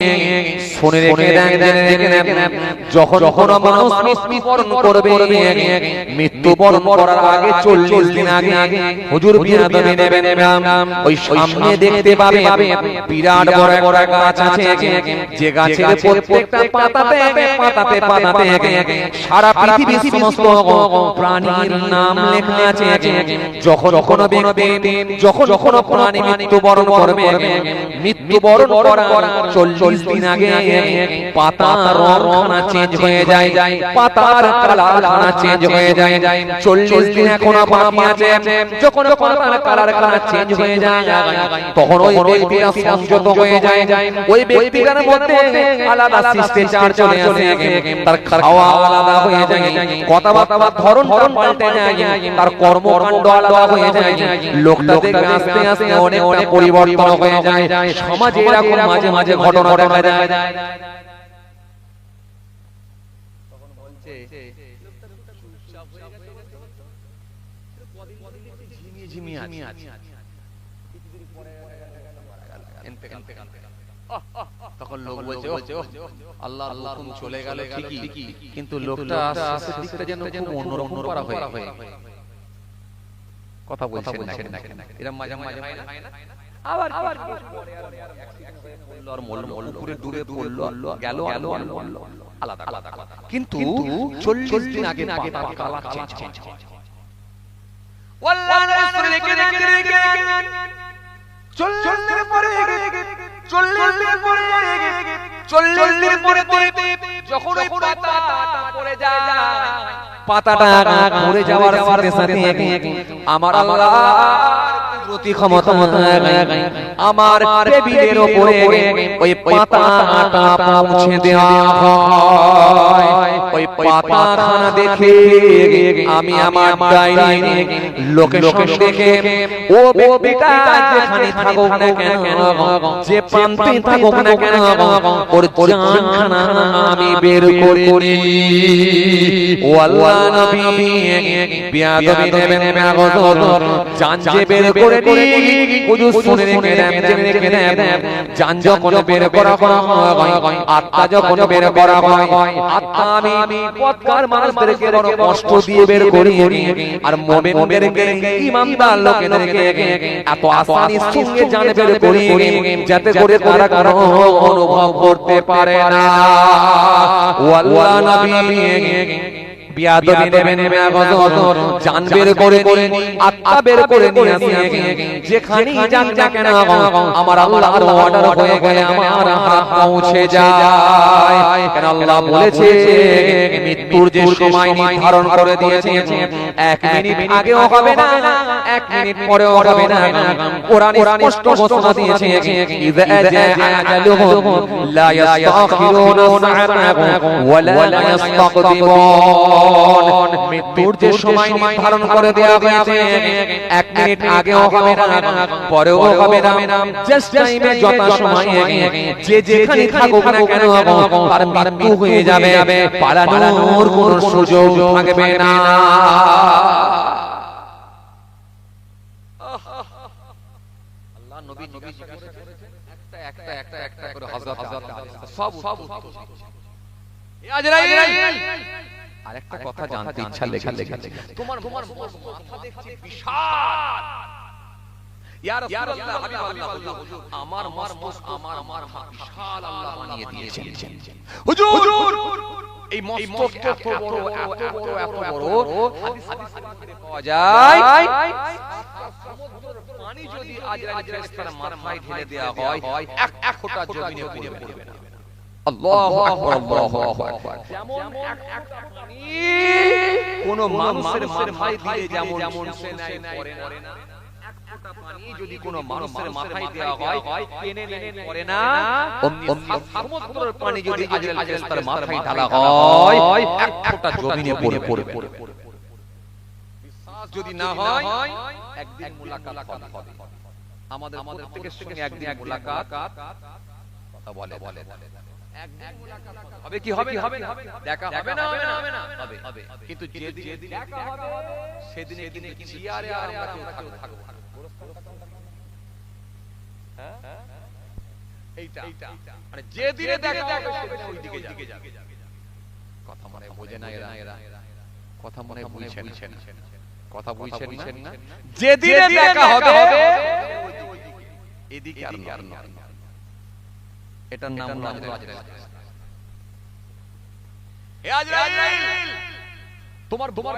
Yeah. শুনে রেখে দেন জেনে রেখে দেন যখন কোনো মানুষ মৃত্যুবরণ করবে মৃত্যুবরণ করার আগে চল্লিশ দিন আগে হুজুর নেবেন ওই সামনে দেখতে পাবে বিরাট বড় বড় গাছ আছে যে গাছের প্রত্যেকটা পাতাতে পাতাতে পাতাতে সারা পৃথিবীর সমস্ত প্রাণীর নাম লেখা আছে যখন কোনো ব্যক্তি যখন কোনো প্রাণী মৃত্যুবরণ করবে মৃত্যুবরণ করার চল্লিশ দিন আগে পাতার রংখানা চেঞ্জ হয়ে যায়। পাতার কালার চেঞ্জ হয়ে যায়। চল্লিশ দিন এখনও বাকি আছে। যখন পাতার কালার কালার চেঞ্জ হয়ে যায়, তখন ওই ব্যক্তিটা সংযত হয়ে যায়। ওই ব্যক্তিটার মধ্যে আলাদা শিষ্টাচার চলে আসে। তার খাওয়া আলাদা হয়ে যায়। কথাবার্তা ধরন ধরন পাল্টে যায়। তার কর্মকাণ্ড আলাদা হয়ে যায়। লোকটা দেখবে আস্তে আস্তে অনেক অনেক পরিবর্তন হয়ে যায়। সমাজে এরকম মাঝে মাঝে ঘটনা দেখা যায়। তখন লোক বলছে "ওহ, আল্লাহ আল্লাহ চলে গেল ঠিকই। কিন্তু লোকটা শেষের দিকটা যেন অন্যরকম করা হয়ে কথা বলছেন না কেন এরকম মাঝে মাঝে হয় না? আবার আবার পড়ল গেল গেল আলাদা আলাদা কিন্তু চল্লিশ দিন আগে আগে যখন পাতাটা পড়ে যায় পাতাটা পড়ে যাওয়ার সাথে সাথে আমার আল্লাহ প্রতি ক্ষমতা আমার টেবিলের ওপরে ওই পাতাটা পৌঁছে দেওয়া হয়। ওই পাতাখানা দেখে আমি আমার ডাইনি লোকে লোকে দেখে ও ব্যক্তিটা যেখানে থাকুক না কেন যে প্রান্তে থাকুক না কেন ওর জানখানা আমি বের করে নিই ও আল্লাহ নবী বিয়াদবি নেবেন ম্যাগদর জান যে বের করে নিই শুধু শুনে রেখে দেন জেনে রেখে দেন। জান যখন বের করা হয় আত্মা যখন বের করা হয় আত্মা আমি পথকার মানুষদেরকে বড় কষ্ট দিয়ে বের করি আর মোমেনদেরকে ইমানদার লোকেদেরকে এত আসানির সঙ্গে জান বের করি যাতে করে তারা কারও অনুভব করতে পারে না। ওয়াল্লাহ নবী। বিয়াদবি নেবে নেবে আগত জান বের করে করে আত্মা বের করে নিয়ে আসে যেখানেই যান যা কেন আমার আল্লাহর অর্ডার হয়ে গেলে আমার হাত পৌঁছে যায়। কেন আল্লাহ বলেছে? মৃত্যুর যে সময় নির্ধারণ করে দিয়েছে এক মিনিট আগেও হবে না এক মিনিট পরেও হবে না। কোরআন স্পষ্ট ঘোষণা দিয়েছে ইযা জাআ আজালুহুম লা ইস্তাখিরুনা সাআতান ওয়া লা ইস্তাকদিমুন মৃত্যুর যে সময় নির্ধারণ করে দেওয়া হয়েছে এক মিনিট আগেও হবে না পরেও হবে না জাস্ট টাইমে যত সময় যে যেখানে থাকুক না কেন তার মৃত্যু হয়ে যাবে পালানোর কোনো সুযোগ থাকবে না আল্লাহ নবী নবী একটা একটা একটা একটা করে হযরত হযরত সব সব আর একটা কথা জানতে ইচ্ছা লেখা লেখা তোমার তোমার মাথা দেখছি বিশাল। রাসূলুল্লাহ হাবিবাল্লাহ হুজুর আমার আমার আমার বিশাল আল্লাহ বানিয়ে দিয়েছেন হুজুর! এই মস্তক এত বড় এত বড় এত বড়। হাদিস পাওয়া যায়। পানি যদি আজরাইল ফেরেশতার মাথায় ঢেলে দেওয়া হয় এক এক ফোঁটা জমিনে পড়বে না। কোন মানুষের মাথায় দিলে যেমন যেমন সে নাই পড়ে না। পানি যদি কোন মানুষের মাথায় দেওয়া হয় টেনে টেনে পড়ে না। সমুদ্রের পানি যদি আজরাইল ফেরেশতার মাথায় ঢালা হয় এক ফোঁটা জমিনে পড়ে পড়বে বিশ্বাস যদি না হয় একদিন মুলাকাত হবে। আমাদের প্রত্যেকের সঙ্গে একদিন মুলাকাত। কথা বলে বলে হবে কি হবে হবে দেখা হবে না হবে না হবে হবে। কিন্তু যেদিন দেখা হবে সেদিন চেয়ারে আর আমরা কেউ থাকব। এইটা মানে যেদিনে দেখা হবে ওই দিকে যাবে। কথা মনে বোঝে না এরা কথা মনে বুঝছেন না। কথা বুঝছেন না। যেদিনে দেখা হবে এদিকে আর নয়। এটার নাম তোমার তোমার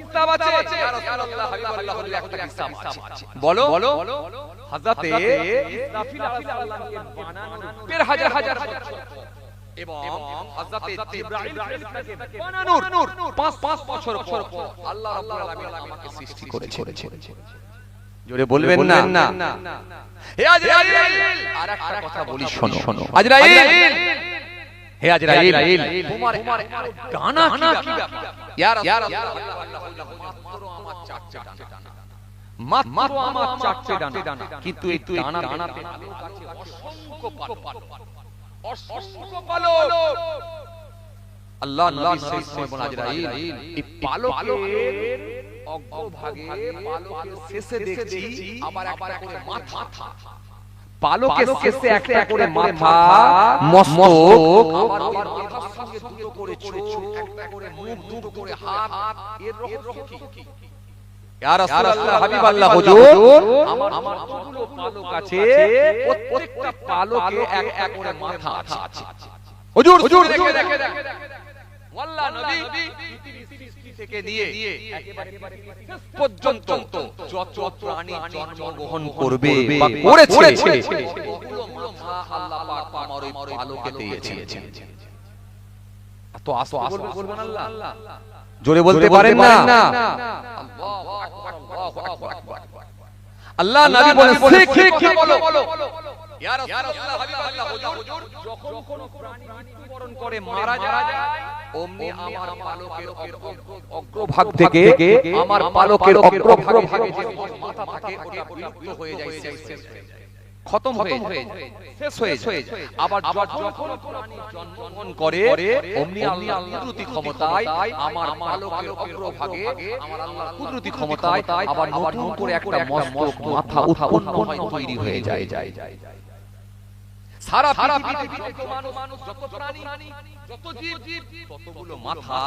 হিসাব আছে। ইয়া রাসূলুল্লাহ হাবিবাল্লাহ বলে একটা হিসাব আছে। বলো? বলো? হযরতে ইসরাফিল আলাইহিস সালামকে বানানোর হাজার হাজার বছর। এবং হযরতে জিবরাইল ফেরেশতাকে বানানোর পাঁচ পাঁচ বছর পর আল্লাহ রাব্বুল আলামিন আমাকে সৃষ্টি করেছে জোরে বলবেন না হে আজরাইল আর একটা কথা বলি শোনো শোনো আজরাইল হে আজরাইল তোমার ডানা কি ব্যাপার ইয়া রাসূলুল্লাহ মাত্র আমার চারটে ডানা মাত্র আমার চারটে ডানা কিন্তু এই তুই ডানা ডানাতে অসংখ্য পালক অসংখ্য পালক আল্লাহ নবী সেই সময় বলেন আজরাইল এই পালকের অগ্রভাগে পালকের শেষে দেখছি আবার একটা করে মাথা। পালকের শেষে একটা করে মাথা। মস্তক। আবার আবার মাথার সঙ্গে দুটো করে চোখ একটা করে মুখ দুটো করে হাত। এর রহস্য কি? ইয়া রাসূলুল্লাহ হাবিবাল্লাহ হুজুর। আমার আমার যতগুলো পালক আছে? প্রত্যেকটা পালকে এক এক করে মাথা আছে। হুজুর হুজুর দেখে দেখে ওয়াল্লাহ নবী। থেকে নিয়ে পর্যন্ত যত প্রাণী জন্মগ্রহণ করবে বা করেছে মাথা আল্লাহ পাক আমার ওই পালকে দিয়েছে এত আস্তে বলবে বলবেন আল্লাহ জোরে বলতে পারেন না আল্লাহু আকবার আল্লাহু আকবার আল্লাহ নবী বলেন শিখে কি বলো ইয়া রাসূলুল্লাহ হাবিবাল্লাহ হুজুর যখন কোন করে মারা যায় অমনি আমার পালকের অগ্রভাগ থেকে আমার পালকের অগ্রভাগে যে মাথা থাকে ওটা বিলুপ্ত হয়ে যায় শেষ শেষ হয়ে যায়। খতম হয়ে যায়। শেষ হয়ে যায়। আবার যখন জন্মগ্রহণ করে অমনি আল্লাহ কুদরতি ক্ষমতায় আমার পালকের অগ্রভাগে আমার আল্লাহর কুদরতি ক্ষমতায় আবার নতুন করে একটা মস্তক মাথা উৎপন্ন হয় তৈরি হয়ে যায় যায়। যায়। সারা সারা যত মানুষ যত প্রাণী যত জীব ততগুলো মাথা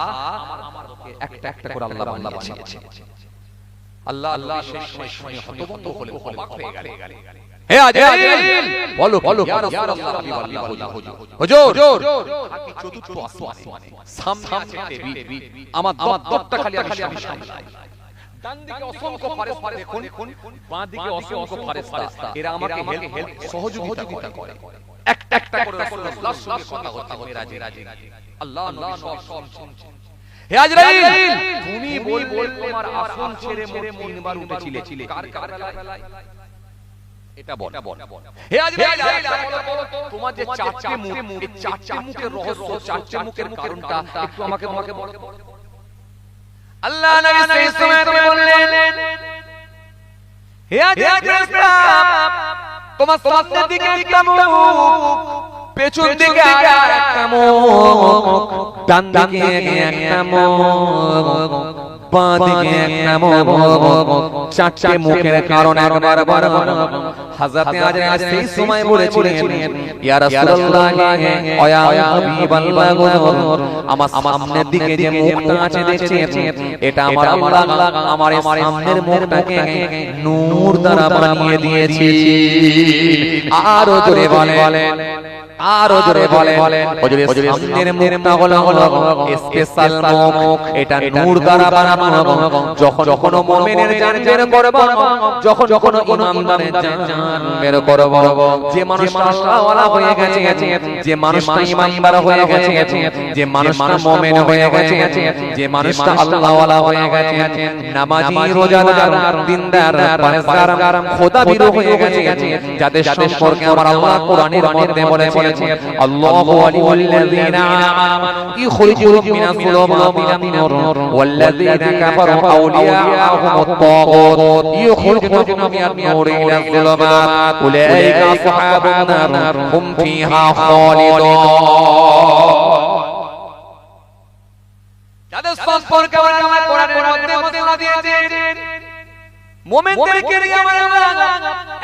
আমার আমার একটা একটা করে আল্লাহ বানিয়েছে আল্লাহ আল্লাহ শেষ সময় শুনে হতভম্ব হলে অবাক হয়ে গেলেন। হে আজরাইল! বলো বলো ইয়া রাসূলুল্লাহ হাবিবাল্লাহ হুজুর। হুজুর। চতুর্থ আসমানে। সামনে আছে টেবিল আমার দত্তটা খালি আমি সামলাই ডান দিকে অসংখ্য ফারেস্তা। দেখুন। বাঁ দিকে অসংখ্য ফারেস্তা। এরা আমাকে হেল্প সহযোগিতা করে। একটা একটা করে রাসূলুল্লাহর সঙ্গে কথা হচ্ছে মেরাজে আল্লাহ নবী সব সব শুনছেন হে আজরাইল তুমি বল বল তোমার আসন ছেড়ে মোরে তিনবার উঠেছিলে কার কার বেলায় এটা বল হে আজরাইল তোমার যে চারটে মুখ এই চারটে মুখের রহস্য চারটে মুখের কারণটা একটু আমাকে আমাকে বলো আল্লাহ নবী সেই সময় তুমি বললেন হে আজরাইল তোমার সামনের দিকে একটা মুখ পেছন দিকে আর একটা মুখ ডান দিকে একটা মুখ বাঁ দিকে একটা মুখ চারটে মুখের কারণ একবার সেই সময় বলেছিলেন ইয়া রাসূলুল্লাহ হাবিবাল্লাহ আমার সামনের দিকে যে মুখটা আছে দেখছেন এটা আমার আল্লাহ আমার সামনের মুখটাকে নূর দ্বারা বানিয়ে দিয়েছে। আরও জোরে বলে আরও জোরে বলে হুজুরের সামনের মুখটা হলো স্পেশাল মুখ এটা নূর দ্বারা বানানো যখন যখন মুমিনের জান বের করব যখন যখন ইমানদারের জান বের করব যে মানুষটা আল্লাহওয়ালা হয়ে গেছে যে মানুষটা ইমানদার হয়ে গেছে যে মানুষটা মুমিন হয়ে গেছে যে মানুষটা আল্লাহওয়ালা হয়ে গেছে নামাজি রোজাদার দিনদার পরহেজগার খোদা বিরো হয়ে গেছে যাদের সম্পর্কে আমার আল্লাহ কোরআনের মধ্যে বলেছেন রয়েছে আল্লাহু আলাল্লাযীনা আমানু ইখরিজুহুম মিনাস যুলুমাতি ইলান নূর। ওয়াল্লাযীনা কাফারু আউলিয়াহুমুত তাগুত। ইখরিজুহুম মিনান নূর ইলান যুলুমাত উলাইকা আসহাবুন নার। হুম ফিহা খালিদুন। তাদের সম্পর্কে আমরা আমার কোরআনের মধ্যে মধ্যে দিয়েছি মোমেনদেরকে নিয়ে আমরা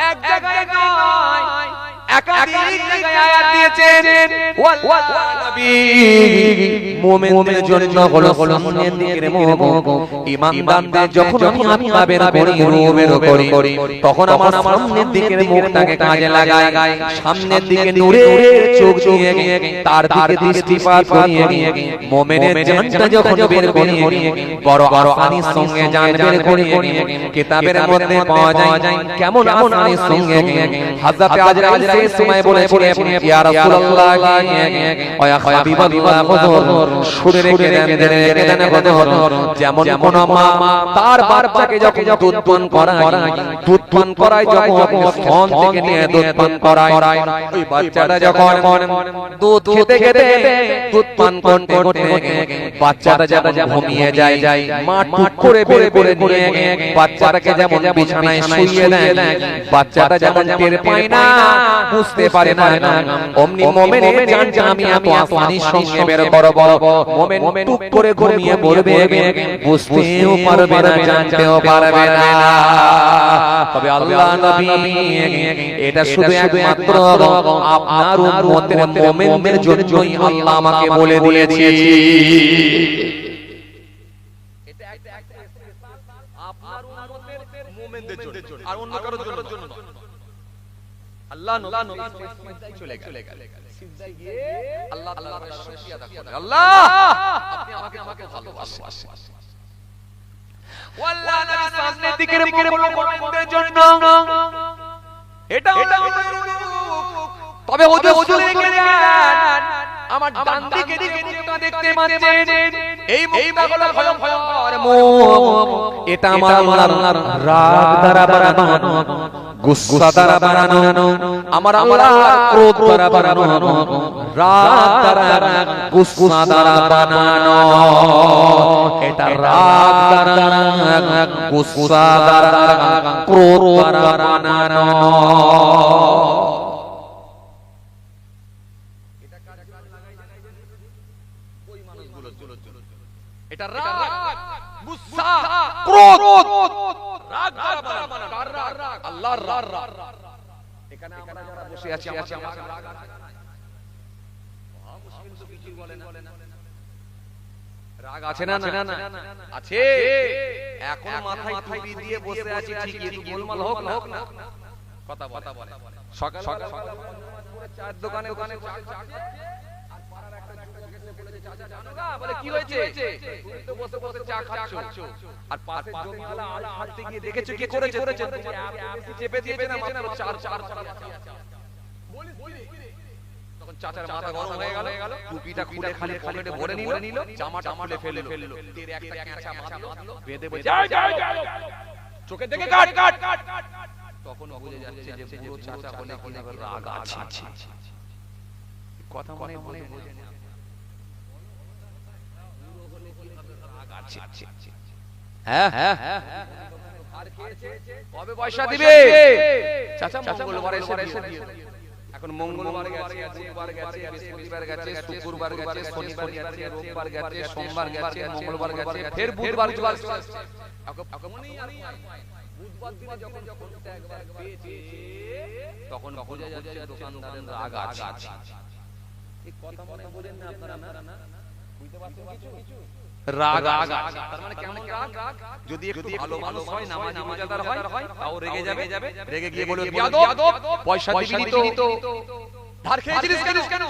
এক জায়গায় নয়। একাধিক জায়গায় আয়াত দিয়েছেন। নবী মুমিনদের জন্য হলো সামনের দিকের মুখ ঈমানদারদের যখন আমি আত্মাবের করি করি তখন আমার সামনের দিকের মুখটাকে কাজে লাগাই সামনের দিকে নূরের চোখ দিয়ে তার দিকে দৃষ্টিপাত করিয়ে মুমিনের জানটা যখন বের করি বড় আসানির সঙ্গে জান বের করি কিতাবের মধ্যে পাওয়া যায় কেমন আসানির সঙ্গে আজরাইল সেই সময় বলেছিলেন ইয়া রাসূলুল্লাহ ওয়া হাবিবাল্লাহ হুজুর শুনে রেখে দেন রেখে দেন হুজুর যেমন কোন মা তার বাচ্চাকে যখন দুধ পান করায় দুধ পান করায় যখন স্তন থেকে নিয়ে দুধ পান করায় ওই বাচ্চাটা যখন দুধ খেতে খেতে দুধ পান করতে করতে বাচ্চাটা যেমন ঘুমিয়ে যায় মা টুক করে বের করে নিয়ে বাচ্চাটাকে যেমন বিছানায় শুইয়ে দেয় বাচ্চাটা যেমন টের পায় না বুঝতে পারে না। অমনি মোমেনের জানটা আমি এত আসানির সঙ্গে বের করব। মোমেন টুক করে ঘুমিয়ে পড়বে। বুঝতেও পারবে না জানতেও পারবে না। তবে আল্লাহ নবী এটা শুধু একমাত্র আপনার উম্মতের মুমিনদের জন্যই আল্লাহ আমাকে বলে দিয়েছে। আপনার উম্মতের মুমিনদের জন্য। আর অন্য কারোর জন্য নয়। আল্লাহ নবী চলে গেল। সিজদায় গিয়ে আল্লাহ তাআলার শুকরিয়া আদা করে আল্লাহ! আপনি আমাকে আমাকে ভালোবাসেন। ওয়াল্লাহ নবী সামনের দিকের মুমিনদের জন্য। এটা হলো তবে চলে গেলেন। আমার ডান দিকে দিকে মুখটা দেখতে পাচ্ছেন। এই মুখটা হলো ভয়ঙ্কর। মুখ এটা আমার আল্লাহর রাগ দ্বারা বানানো। গুসা দ্বারা বানানো আমার আল্লাহর ক্রোধ দ্বারা বানানো রাগ দ্বারা গুসা দ্বারা বানানো এটা রাগ দ্বারা গুসা দ্বারা ক্রোধ দ্বারা বানানো এটা রাগ গুসা ক্রোধ রাগ দ্বারা বানানো কার রাগ আল্লাহর রাগ এখানে আমরা যারা বসে আছি আমাদের রাগ না মুসলিম তো কিছু বলে না। রাগ আছে না না? আছে। এখন মাথায় টুপি দিয়ে বসে আছি ঠিক একটু গোলমাল হোক না। হোক না। কথা কথা বলে। সকাল সকাল চার দোকানে বসে চা খাচ্ছে আর পাড়ার একটা যুবক এসে বলেছে চাচা জানো না বলে কি হয়েছে? তুমি তো বসে বসে চা খাচ্ছো? আর পাশে জমিওয়ালা আল হাঁটতে গিয়ে দেখেছ কি করেছে? করেছে চেপে দিয়েছে না মাত্র চার চার চার বলিস বলিস তখন চাচার মাথা গরম হয়ে গেল টুপিটা খুলে খালি পকেটে ভরে নিল জামাটা খুলে ফেলল ফেলল তেরে একটা ক্যাঁচা বাঁধলো বেঁধে বসে চোখে দেখে কাট কাট কাট তখন বুঝে যাচ্ছে যে পুরো চাচা বলে কিনা রাগ আছে কথা মনে মনে বোঝে না হ্যাঁ হ্যাঁ। কবে পয়সা দিবে? চাচা মঙ্গলবার এসে দিয়ে এখন মঙ্গলবার গেছে বুধবার গেছে বৃহস্পতিবার গেছে শুক্রবার গেছে শনিবার গেছে রোববার গেছে সোমবার গেছে মঙ্গলবার গেছে ফের বুধবার চলে বুধবার দিনে যখন যখন একবার পেয়েছে তখন বোঝা যাচ্ছে দোকানদারের রাগ আছে। এই কথা মনে বোঝেন না আপনারা না? বুঝতে পারছেন কিছু? রাগ রাগ তার মানে কেমন রাগ? যদি একটু ভালো মানুষ হয় নামাজ হয় তাও রেগে যাবে। রেগে গিয়ে বলবে বিয়াদব পয়সা দিবি তো। ধার কেন?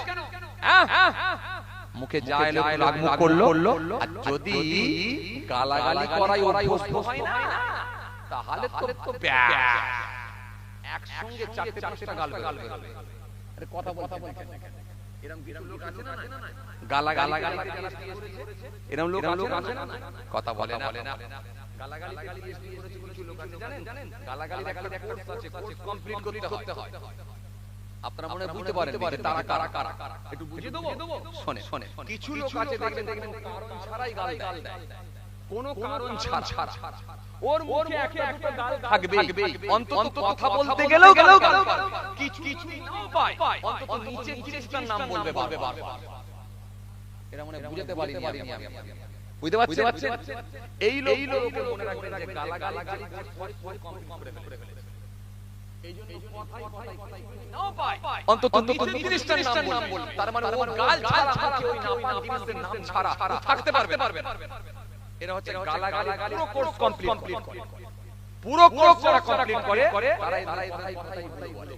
হ্যাঁ মুখে যা এলো করল আর যদি গালাগালি করাই অভ্যস্ত হয় না তাহলে তো তো একসঙ্গে চারটে পাঁচটা গাল বেরোবে। আরে কথা বলতে না গালা গালা গালি এরকম লোক লোক আছে না কথা বলে না বলে না গালাগালি কিছু লোক আছে জানেন গালাগালি একটা কোর্স আছে কোর্স কমপ্লিট করতে হয় আপনারা মনে বুঝতে পারেন যে তারা কারা কারা একটু বুঝিয়ে দেবো শোনে শোনে কিছু লোক আছে দেখবেন দেখবেন কারণ ছাড়াই গাল দেয় কোনো কারণ ছাড়া। ওর মুখে একে একটা গাল থাকবে। অন্তত কথা বলতে গেলেও গেলেও কিছু কিছু নাও পায় অন্তত নিচে জিনিসটার নাম বলবে বারবার। এরা মনে বুঝতে পারি বুঝতে পারছেন? এই লোক লোকের মনে রাখবেন যে গালা গালা গালি কমপ্লিট করে ফেলে অন্তত নাম বলবে। তার মানে গাল ছাড়া আর কেউ না পান জিনিসের নাম ছাড়া। থাকতে পারবে না। এরা হচ্ছে গালাগালি পুরো কোর্স কমপ্লিট করে। পুরো কোর্স যারা কমপ্লিট করে তারাই তারাই তারাই কথাই বলে।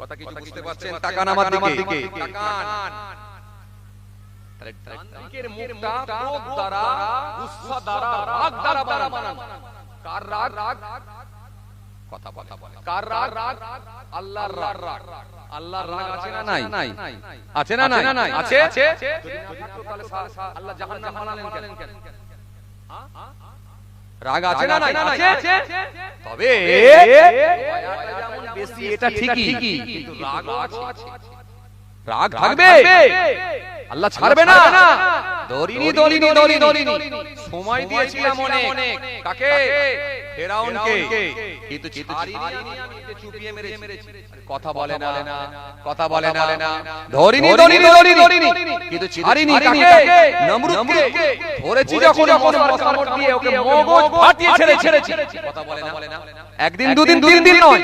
কথা কিছু বুঝতে পারছেন? তাকান আমার দিকে। তাকান তাহলে ডান মুখটা ক্রোধ দ্বারা গুসা দ্বারা রাগ দ্বারা বানানো কার রাগ? রাগ? কথা কথা বলে। কার রাগ? রাগ? আল্লাহর রাগ। রাগ। আল্লাহর রাগ আছে না নাই? আছে না নাই? আছে? আছে? আল্লাহ জাহান্নাম বানালেন কেন? রাগ আছে না নাই? আছে? তবে বেশি এটা ঠিকই। কিন্তু রাগ আছে। রাগ থাকবে। আল্লাহ ছাড়বে না দরিনি দরিনি দরিনি দরিনি সময় দিয়েছিলাম অনেক কাকে ফেরাউনকে কিন্তু ছাড়িনি আমি চুপিয়ে মেরেছি কথা বলে না কথা বলে না ধরিনি দরিনি দরিনি কিন্তু ছাড়িনি কাকে নমরুদকে ধরেছি যখন দিয়ে ওকে মগজ ফাটিয়ে ছেড়ে ছেড়েছি কথা বলে না একদিন দুদিন তিন দিন নয়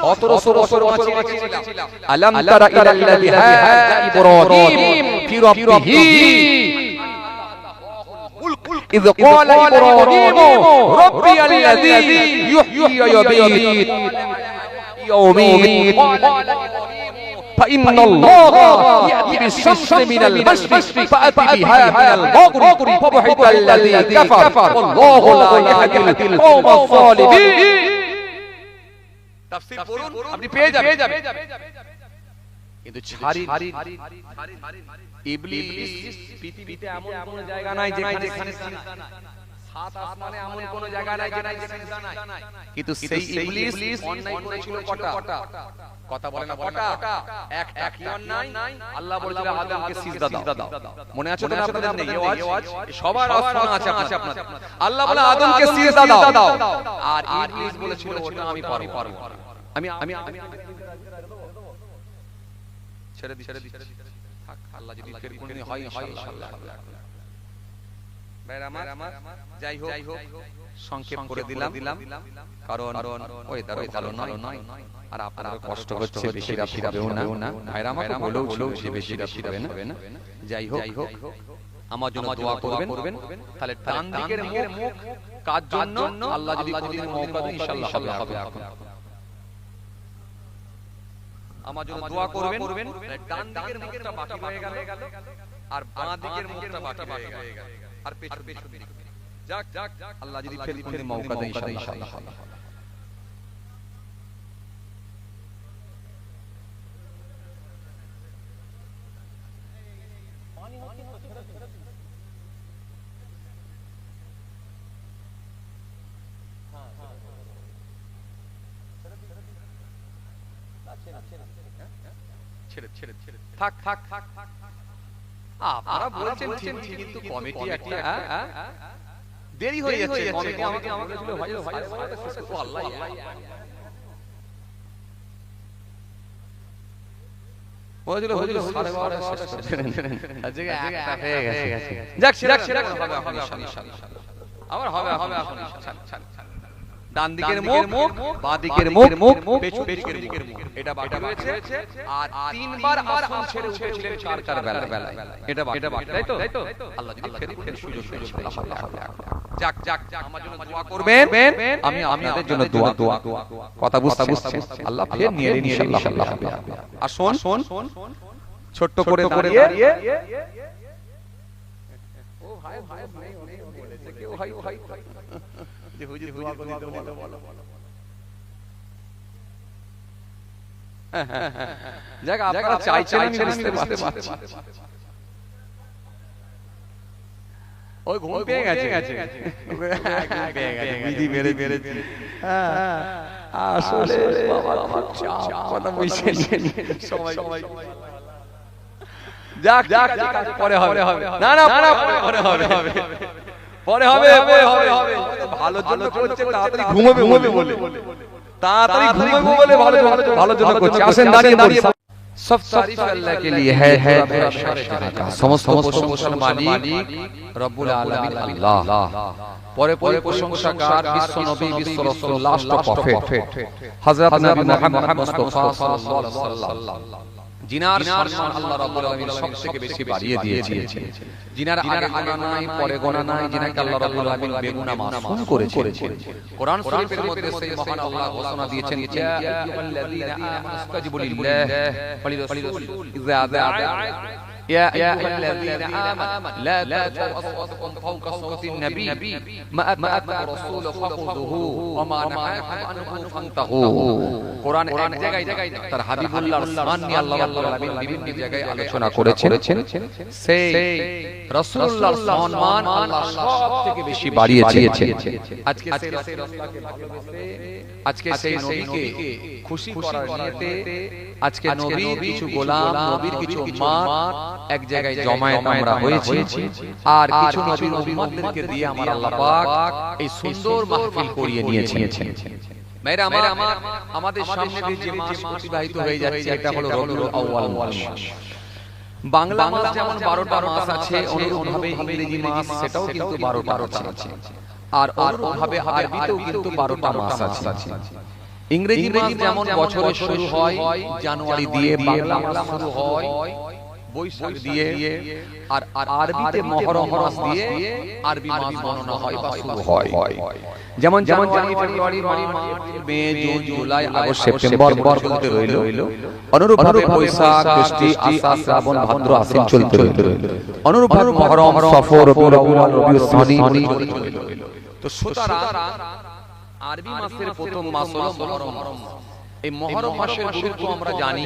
সতেরোশো বছর বাঁচিয়েছিলাম আলম তারা ইলাল্লাযী হাজা ইব্রাহিম ফি রাব্বিহি إذ قال إبراهيم ربي الذي يحيي ويميت يومين فإن الله يأتي بالشمس من المشرق فأت بها من المغرب فبحث الذي كفر والله لا يهدي القوم الظالمين তাফসীর পড়ুন আপনি পেয়ে যাবেন কিন্তু ইবলিস পৃথিবীতে এমন কোন জায়গা নাই যেখানে সাত আসমানে এমন কোন জায়গা নাই যেখানে নাই কিন্তু সেই ইবলিস অন্যায় করেছিল কটা? কথা বলে না কটা? একটা কি অন্যায় আল্লাহ বলেছিল আদমকে সিজদা দাও। মনে আছে তো আপনাদের নেই এই সবার আওয়াজ শোনা আছে আপনার। আল্লাহ বলে আদমকে সিজদা দাও। আর ইবলিস বলেছিল ওটা আমি পারব। আমি আমি আমি ছেড়ে দি ছেড়ে দি থাক আল্লাহ যদি ফের কোনদিন হয় হয় ইনশাআল্লাহ ভাইরা আমার যাই হোক সংক্ষেপ করে দিলাম। দিলাম কারণ ওই দারো ভালো নয়। নয়। আর আপনারা কষ্ট হচ্ছে বেশি রাশি রাবেও না। ভাইরা আমাকে বলেও ছিল যে বেশি রাশি রাবে না। যাই হোক আমার জন্য দোয়া করবেন। তাহলে ডান দিকের মুখ কাজ জন্য? আল্লাহ যদি কোনদিন মৌকা দেয় ইনশাআল্লাহ হবে। হবে। আমার জন্য দোয়া করবেন। করবেন। ডান দিকের মুখটা বাকি হয়ে গেল। আর বাঁ দিকের মুখটা বাকি হয়ে গেল। আর পেছন পেছন যাক যাক আল্লাহ যদি ফের ফের মৌকা দেয় ইনশাআল্লাহ ছেড়ে ছেড়ে ছেড়ে থাক থাক থাক থাক আপনারা বলছেন ঠিক কিন্তু কমিটি একটা হ্যাঁ? দেরি হয়ে যাচ্ছে কমিটি আমাকে আমাকে বলেছিল ভাই ভাই আল্লাহ বলেছিল হয়েছিল সাড়ে বারোটা শেষ করে আজকে একটা হয়ে গেছে যাক যাক যাক হবে হবে হবে হবে এখন ডান দিকের মুখ বাঁ দিকের মুখ পেছন দিকের মুখ। এটা বাকি রয়েছে। আর তিনবার আসন ছেড়ে উঠেছিলেন বেলা বেলায়। এটা এটা বাকি। তাই তো? আল্লাহ যদি ফেরি ফেরি সুযোগ ইনশাআল্লাহ যাক যাক আমার জন্য দোয়া করবেন। আমি আপনাদের জন্য দোয়া দোয়া কথা বুঝতে বুঝছেন আল্লাহ ফের নিয়ে নিয়ে ইনশাআল্লাহ আর শোন শোন ছোট্ট করে দাঁড়িয়ে। ও ভাই ভাই ভাই কেউ ভাই ভাই যে হুজুর দোয়া করে দিতে বলো। বলো যাক আপনারা চাইছেন আমি বুঝতে পারছি। ওই ঘুম পেয়ে গেছে। গেছে। বিধি মেরে মেরেছি আসলে বাবা আমার চাপ কথা বলছে সময় সময় যাক যাক পরে হবে। না না না পরে হবে। হবে। পরে হবে হবে হবে ভালো জন্য করছে তাড়াতাড়ি ঘুমাবে ঘুমাবে বলে তাড়াতাড়ি ঘুমাবে বলে ভালো ভালো জন্য করছে আসেন দাঁড়িয়ে দাঁড়িয়ে সব তারিফ আল্লাহ কে লিয়ে হ্যায় হ্যায় মেরা শায়েখ থাকা সমস্ত প্রশংসা মালিক রব্বুল আলামিন আল্লাহ পরে পরে প্রশংসাকার বিশ্ব নবী বিশ্ব রাসূল লাস্ট প্রফেট হযরত নবী মুহাম্মদ মুস্তাফা সাল্লাল্লাহু আলাইহি ওয়াসাল্লাম জিনার সম্মান আল্লাহ রাব্বুল আলামিন সবথেকে বেশি বাড়িয়ে দিয়েছে জিনার আগে গোনা নাই পরে গোনা নাই জিনাকে আল্লাহ রাব্বুল আলামিন বেগুনা মাসুম করেছে কোরআন শরীফের মধ্যে সেই মহান আল্লাহ ঘোষণা দিয়েছেন ইয়া আল্লাযীনা আমানু লিল্লাহ ওয়া লিরাসূল ইযা দাআ يا أيها الذين آمنوا لا ترفعوا أصواتكم فوق صوت النبي ما أتاكم الرسول فخذوه وما نهاكم عنه فانتهوا কোরআন এক জায়গায় তার হাবিবুল্লাহর শান নিয়ে আল্লাহ রাব্বুল আলামিন বিভিন্ন জায়গায় আলোচনা করেছেন সেই রাসূলুল্লাহর সম্মান আল্লাহ সব থেকে বেশি বাড়িয়েছে আজকে সেই রাসূলকে ভালোবেসে আজকে সেই নবীকে খুশি করার নিয়তে আজকে নবীর কিছু গোলাম নবীর কিছু উম্মত এক জায়গায় জমায়েত আমরা হয়েছি। আর কিছু নবীর উম্মতদেরকে দিয়ে আমার আল্লাহ পাক এই সুন্দর মাহফিল করিয়ে নিয়েছেন। আমার আমাদের সামনে যে মাস অতিবাহিত হয়ে যাচ্ছে এটা হলো রবিউল আউয়াল মাস। বাংলা মাস যেমন 12টা মাস আছে অনুরূপভাবে ইংরেজি মাস সেটাও কিন্তু 12টা আছে। আর অনুরূপভাবে আরবিতেও কিন্তু 12টা মাস আছে। ইংরেজি মাস যেমন বছরের শুরু হয় জানুয়ারি দিয়ে বাংলা মাস শুরু হয় বৈশাখ দিয়ে আর আর আরবিতে মহরম মাস দিয়ে আরবি মাস গণনা হয় বা শুরু হয়। যেমন যেমন January February March May June July August September চলতে রইল। অনুরূপভাবে বৈশাখ জ্যৈষ্ঠ আষাঢ় শ্রাবণ ভাদ্র আশ্বিন চলতে রইল। অনুরূপভাবে মহরম সফর রবিউল আউয়াল রবিউল সানি তো সুতরাং আরবি মাসের প্রথম মাস হলো মহরম। এই মহরম মাসের গুরুত্ব আমরা জানি।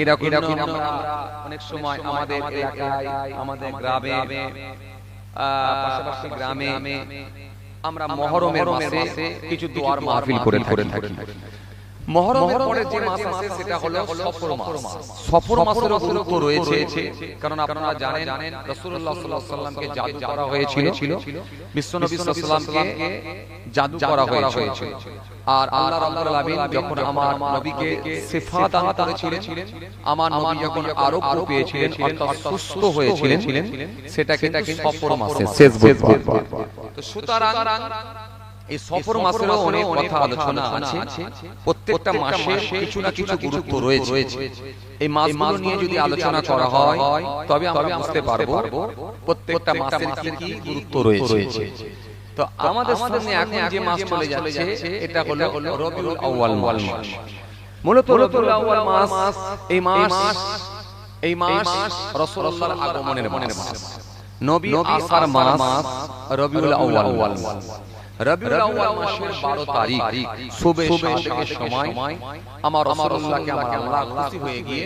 এরকম এরকম আমরা অনেক সময় আমাদের এলাকায় আমাদের গ্রামে পাশাপাশি গ্রামে আমরা মহরমের মাসে কিছু দোয়ার মাহফিল করে থাকি। মহরমের পরে যে মাস আছে সেটা হলো সফর মাস। সফর মাসের গুরুত্ব রয়েছে কারণ আপনারা জানেন রাসূলুল্লাহ সাল্লাল্লাহু আলাইহি সাল্লামকে জাদু করা হয়েছিল। বিশ্বনবী সাল্লাল্লাহু আলাইহি জাদু করা হয়েছিল। আর আল্লাহ রাব্বুল আলামিন যখন আমার নবীকে সিফাত দান করেছিলেন আমার নবী যখন আরোগ্য পেয়েছিলেন অর্থাৎ সুস্থ হয়েছিলেন সেটা কিন্তু সফর মাসে শেষ বুধবার তো সুতরাং এই সফর মাসেরও অনেক কথা আলোচনা আছে। প্রত্যেকটা মাসে কিছু না কিছু গুরুত্ব রয়েছে। এই মাসগুলো নিয়ে যদি আলোচনা করা হয় তবে আমরা বুঝতে পারব প্রত্যেকটা মাসের কি কি গুরুত্ব রয়েছে। তো আমাদের সামনে এখন যে মাস চলে যাচ্ছে এটা হলো রবিউল আউয়াল মাস। মূলত রবিউল আউয়াল মাস এই মাস এই মাস রাসূলুল্লাহর আগমনের মাস। নবী আসার মাস রবিউল আউয়াল মাস। রবিউল আউয়াল মাসের 12 তারিখ। সুবে সাদেকের সময়। আমার রাসূলুল্লাহকে আমার আল্লাহ খুশি হয়ে গিয়ে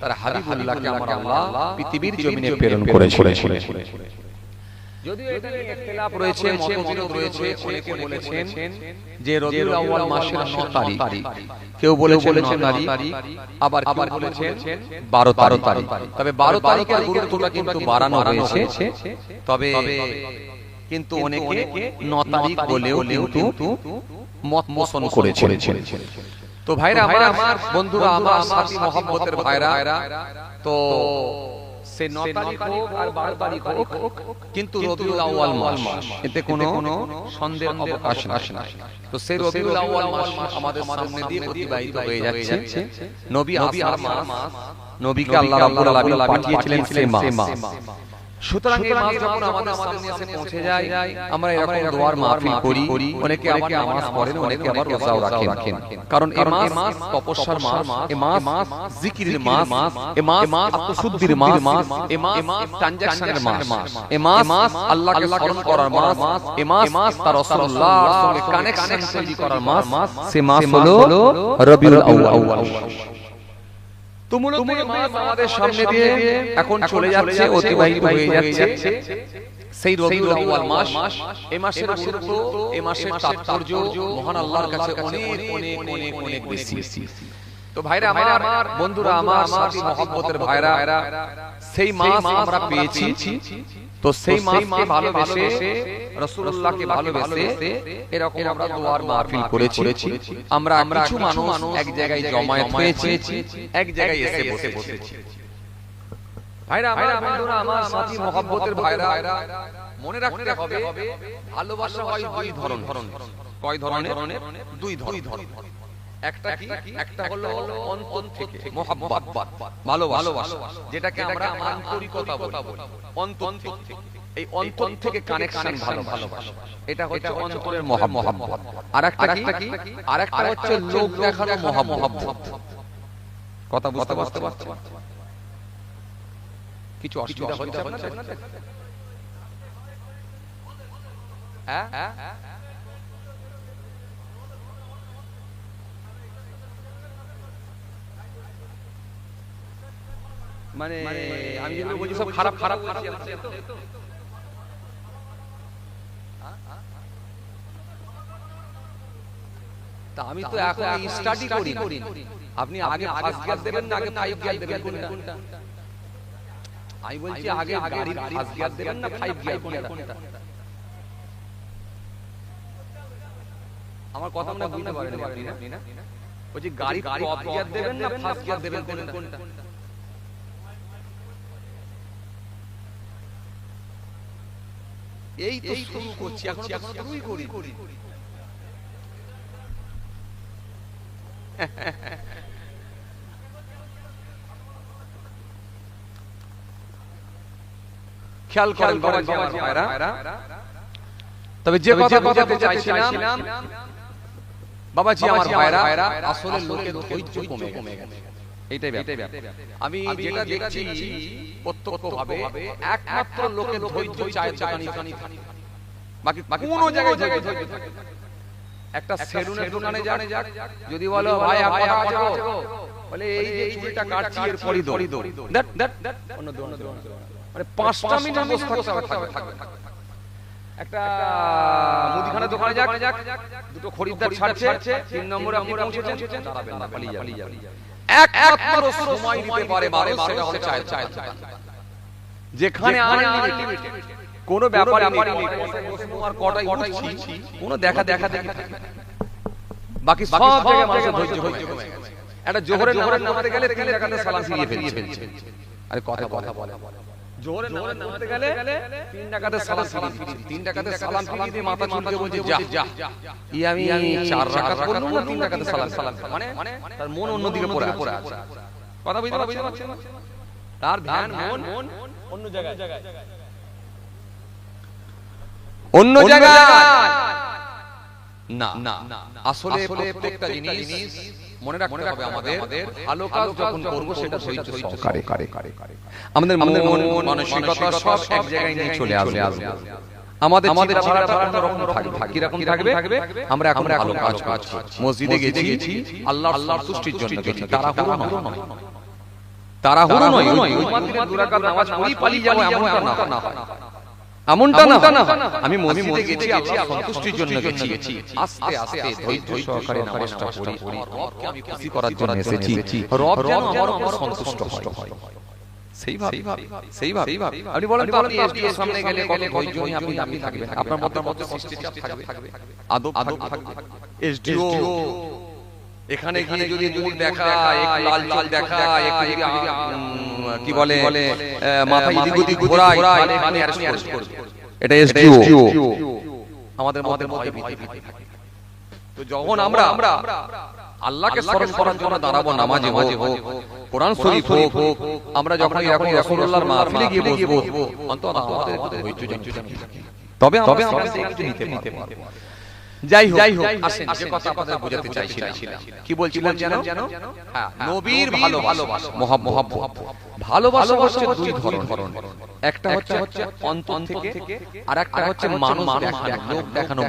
তার হাবিবুল্লাহকে আমার আল্লাহ পৃথিবীর জমিনে প্রেরণ করেছিলেন। যদিও এটা ইখতিলাফ রয়েছে মতবিরোধ রয়েছে অনেকে বলেছেন যে রবিউল আউয়াল মাসের 9 তারিখ। কেউ বলেছেন 9 তারিখ আবার কেউ বলেছেন 12 তারিখ। তবে 12 তারিখের গুরুত্বটা কিন্তু বাড়ানো হয়েছে। তবে কিন্তু অনেকে 9 তারিখ বলেও কিন্তু মত পোষণ করেছেন। তো ভাইরা আমার আমার বন্ধুরা আমার সাথী মহব্বতের ভাইরা তো সে 9 তারিখ হোক আর 12 তারিখ হোক কিন্তু রবিউল আউয়াল মাস এতে কোনো সন্দেহের অবকাশ নাই। তো সেই রবিউল আউয়াল মাস আমাদের সামনে দিয়ে অতিবাহিত হয়ে যাচ্ছে। নবী আসার মাস নবীকে আল্লাহ রাব্বুল আলামিন পাঠিয়েছিলেন সেই মাস। সুতরাং এই মাস যখন আমাদের সামনে এসে পৌঁছে যায় আমরা এরকম দোয়ার মাহফিল করি অনেকে আবার নামাজ পড়েন অনেকে আবার রোজাও রাখেন কারণ এই মাস তপস্যার মাস এই মাস জিকিরের মাস এই মাস আত্মশুদ্ধির মাস এই মাস ট্রানজাকশনের মাস এই মাস আল্লাহকে স্মরণ করার মাস এই মাস তার রাসূলুল্লাহর সঙ্গে কানেকশন তৈরি করার মাস সে মাস হলো রবিউল আউয়াল আমাদের সামনে দিয়ে এখন চলে যাচ্ছে অতিবাহিত হয়ে যাচ্ছে। সেই রবিউল আউয়াল মাস এই মাসের গুরুত্ব এই মাসের তাৎপর্য মহান আল্লাহর কাছে অনেক অনেক অনেক অনেক বেশি। তো ভাইরা আমার বন্ধুরা আমার সাথী মহব্বতের ভাইরা সেই মাস আমরা পেয়েছি। তো সেই মাসকে ভালোবেসে রাসূলুল্লাহকে ভালোবেসে এরকম আমরা দোয়ার মাহফিল করেছি। আমরা আমরা কিছু মানুষ এক জায়গায় জমায়েত হয়েছি এক জায়গায় এসে বসে বসেছি। ভাইরা আমার বন্ধুরা আমার সাথী মহব্বতের ভাইরা মনে রাখতে হবে ভালোবাসা হয় দুই ধরন কয় ধরনের? দুই ধরন একটা কি? একটা হলো অন্তর থেকে। মহব্বত ভালোবাসা। যেটাকে আমরা আন্তরিকতা বলি। অন্তর থেকে। এই অন্তর থেকে কানেকশন ভালো ভালোবাসা। এটা হচ্ছে অন্তরের মহব্বত আর একটা কি? আর হচ্ছে লোক দেখানো মহব্বত কথা বুঝতে বুঝতে পারছেন? কিছু অসুবিধা হচ্ছে? আপনাদের? হ্যাঁ? মানে আমি যেগুলো বলছি সব খারাপ খারাপ বলছি তো? তা আমি তো এখন স্টাডি করি আপনি আগে ফার্স্ট গিয়ার দেবেন না আগে ফাইভ গিয়ার দেবেন কোনটা? আমি বলছি আগে গাড়ির ফার্স্ট গিয়ার দেবেন না ফাইভ গিয়ার কোনটা? আমার কথা মনে বুঝতে পারেন আপনি না? বলছি গাড়ি টপ গিয়ার দেবেন না ফার্স্ট গিয়ার দেবেন কোনটা? এই তো শুরু করছি এখন এখন শুরুই করি খেয়াল করেন বাবাজি আমার ভাইরা। তবে যে কথা বলতে চাইছিলাম বাবাজি আমার ভাইরা আসলে লোকের ধৈর্য কমে গেছে। এইটাই ব্যাপার। আমি যেটা দেখছি প্রত্যক্ষভাবে একমাত্র লোকের ধৈর্য চায় দোকানি বাকি কোনো জায়গায় ধৈর্য থাকে। একটা সেলুনের দোকানে জানে যাক যদি বলো ভাই আপনারা আছো? বলে এই যে চুলটা কাটছি এর দড়ি দড়ি দ্যাট দ্যাট অন্য দোকান মানে পাঁচটা মিনিট বসে থাকতে থাকবে একটা মুদিখানা দোকানে যাক। দুটো খরিদ্দার ছাড়ছে তিন নম্বরে আপনি পৌঁছেছেন। দাঁড়াবেন না পালিয়ে যাবেন। একমাত্র সময় দিতে পারে মানুষ সেটা হচ্ছে চায় চায় যেখানে আনলিমিটেড কোন ব্যাপার কটাই উঠছি কোন দেখা দেখা দেখি বাকি সব জায়গায় মানুষের ধৈর্য ধৈর্য গেছে। একটা জোহরের নামাজে নামাতে গেলে তিন রাকাতে সালাম ফিরিয়ে ফেলছে আরে কথা কথা বলে। জোহরের নামাজে নামাতে গেলে তিন রাকাতে সালাম ফিরিয়ে ফেলছে তিন রাকাতে সালাম ফিরিয়ে দিয়ে মাথা চুলকে বলছে যা। যা। ই আমি চার রাকাত পড়লাম না তিন রাকাতে সালাম সালাম মানে তার মন অন্যদিকে পড়ে পড়ে আছে। কথা বুঝতে পারছেন তার ধ্যান মন অন্য জায়গায়। অন্য জায়গায়। না না আসলে প্রত্যেকটা জিনিস মনে রাখতে হবে আমাদের ভালো কাজ যখন করব সেটা ধৈর্য সহকারে আমাদের মন মানসিকতা সব এক জায়গায় নিয়ে চলে আসবে আমাদের আমাদের রকম থাকবে কীরকম থাকবে আমরা এখন ভালো কাজ কাজ মসজিদে গেছি আল্লাহ আল্লাহর সৃষ্টির জন্য গেছি তারা হুড়ো নয় তারা হুড়ো নয় ওই মাত্র দুরাকাত নামাজ পড়ি পালিয়ে যাব এমনটা না হয় এমনটা না আমি মসজিদে গেছি আল্লাহ সন্তুষ্টির জন্য গেছি। আস্তে আস্তে ধৈর্য সহকারে নামাজটা পড়ি রবকে আমি খুশি করার জন্য এসেছি। রব যেন আমার উপর সন্তুষ্ট হয়। সেইভাবে সেইভাবে আপনি বলেন তো আপনি এসডিও সামনে গেলে কত ধৈর্য নিয়ে আপনি আপনি থাকবেন? আপনার মধ্যে মধ্যে শিষ্টাচার থাকবে? আদব আদব থাকবে। এসডিও। এখানে গিয়ে যদি দেখা এক লাল লাল দেখা যদি কি বলে মাথা এদিক ওদিক ঘোরায় মানে অ্যারেস্ট করবে। এটা এসডিও আমাদের মধ্যে মধ্যে ভীতি ভীতি থাকে। তো যখন আমরা আমরা আল্লাহকে স্মরণ করার জন্য দাঁড়াবো নামাজে হোক কোরআন শরীফ হোক আমরা যখন এরকম রাসূলুল্লাহর মাহফিলে গিয়ে বসবো অন্তত আমাদের ধৈর্য তবে আমরা নিতে পারব। যাই হোক যাই হোক আসেন যে কথা আপনাদের বোঝাতে চাইছিলাম। কি বলছিলাম যেন? হ্যাঁ নবীর ভালো ভালোবাসা। মহব্বত। ভালোবাসা হচ্ছে দুই ধরন একটা হচ্ছে হচ্ছে অন্তর থেকে আর একটা হচ্ছে মানুষ দেখানো লোক দেখানো।